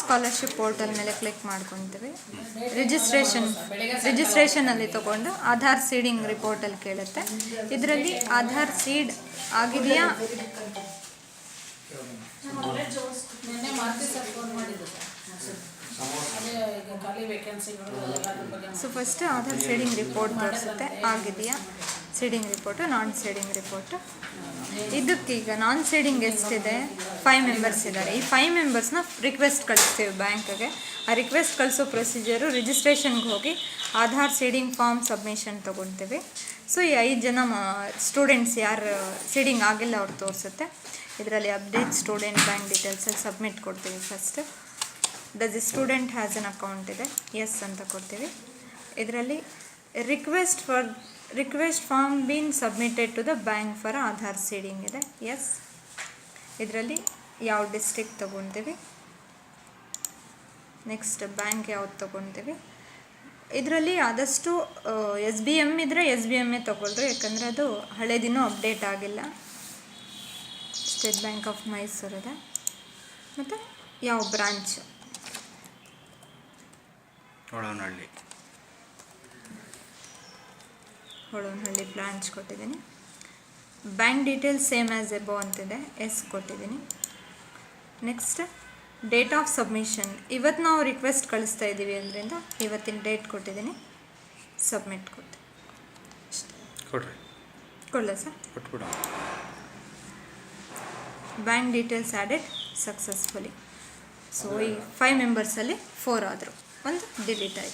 Scholarship portal ಮೇಲೆ click ಮಾಡ್ಕೊತೀವಿ. Registration ರಿಜಿಸ್ಟ್ರೇಷನಲ್ಲಿ ತಗೊಂಡು ಆಧಾರ್ ಸೀಡಿಂಗ್ ರಿಪೋರ್ಟಲ್ಲಿ ಕೇಳುತ್ತೆ. ಇದರಲ್ಲಿ ಆಧಾರ್ ಸೀಡ್ ಆಗಿದೆಯಾ? So first Aadhaar seeding report ತೋರಿಸುತ್ತೆ. ಆಗಿದೆಯಾ? Seeding report non seeding report ಇದಕ್ಕೀಗ non seeding ಎಷ್ಟಿದೆ? ಫೈವ್ ಮೆಂಬರ್ಸ್ ಇದ್ದಾರೆ. ಈ ಫೈವ್ ಮೆಂಬರ್ಸ್ನ ರಿಕ್ವೆಸ್ಟ್ ಕಳಿಸ್ತೀವಿ ಬ್ಯಾಂಕ್ಗೆ. ಆ ರಿಕ್ವೆಸ್ಟ್ ಕಳಿಸೋ ಪ್ರೊಸೀಜರು ರಿಜಿಸ್ಟ್ರೇಷನ್ಗೆ ಹೋಗಿ ಆಧಾರ್ ಸೀಡಿಂಗ್ ಫಾರ್ಮ್ ಸಬ್ಮಿಷನ್ ತೊಗೊಳ್ತೀವಿ. ಸೊ ಈ ಐದು ಜನ ಸ್ಟೂಡೆಂಟ್ಸ್ ಯಾರು ಸೀಡಿಂಗ್ ಆಗಿಲ್ಲ ಅವ್ರು ತೋರಿಸುತ್ತೆ. ಇದರಲ್ಲಿ ಅಪ್ಡೇಟ್ ಸ್ಟೂಡೆಂಟ್ ಬ್ಯಾಂಕ್ ಡೀಟೇಲ್ಸಲ್ಲಿ ಸಬ್ಮಿಟ್ ಕೊಡ್ತೀವಿ first the student has an account ಇದೆ? ಎಸ್ ಅಂತ ಕೊಡ್ತೀವಿ. ಇದರಲ್ಲಿ request for request form been submitted to the bank for Aadhaar seeding ಇದೆ. ಎಸ್ ಇದರಲ್ಲಿ ಯಾವ ಡಿಸ್ಟ್ರಿಕ್ಟ್ ತೊಗೊತೀವಿ ನೆಕ್ಸ್ಟ್ ಬ್ಯಾಂಕ್ ಯಾವ್ದು ತೊಗೊತೀವಿ ಇದರಲ್ಲಿ ಆದಷ್ಟು ಎಸ್ ಬಿ ಎಂ ಇದ್ದರೆ ಎಸ್ ಬಿ ಎಮ್ಮೇ ತೊಗೊಳ್ರಿ. ಯಾಕಂದರೆ ಅದು ಹಳೆ ದಿನ ಅಪ್ಡೇಟ್ ಆಗಿಲ್ಲ. ಸ್ಟೇಟ್ ಬ್ಯಾಂಕ್ ಆಫ್ ಮೈಸೂರಿದೆ ಮತ್ತು ಯಾವ ಬ್ರಾಂಚ್ ಒಳವನಹಳ್ಳಿ ಹೊಳವನಹಳ್ಳಿ ಬ್ರಾಂಚ್ ಕೊಟ್ಟಿದ್ದೀನಿ. Bank details same as above ಅಂತಿದೆ ಎಸ್ ಕೊಟ್ಟಿದ್ದೀನಿ. Next date of submission. ಇವತ್ತು ನಾವು ರಿಕ್ವೆಸ್ಟ್ ಕಳಿಸ್ತಾ ಇದ್ದೀವಿ ಅಂದ್ರಿಂದ ಇವತ್ತಿನ ಡೇಟ್ ಕೊಟ್ಟಿದ್ದೀನಿ. ಸಬ್ಮಿಟ್ ಕೊಡ್ತೀನಿ. ಕೊಡ್ರಿ. ಕೊಡಲ sir? ಕೊಟ್ಬಿಡ bank details added successfully. So ಈ ಫೈವ್ ಮೆಂಬರ್ಸಲ್ಲಿ ಫೋರ್ ಆದರು. ಒಂದು ಡಿಲೀಟ್ ಆಯಿತು.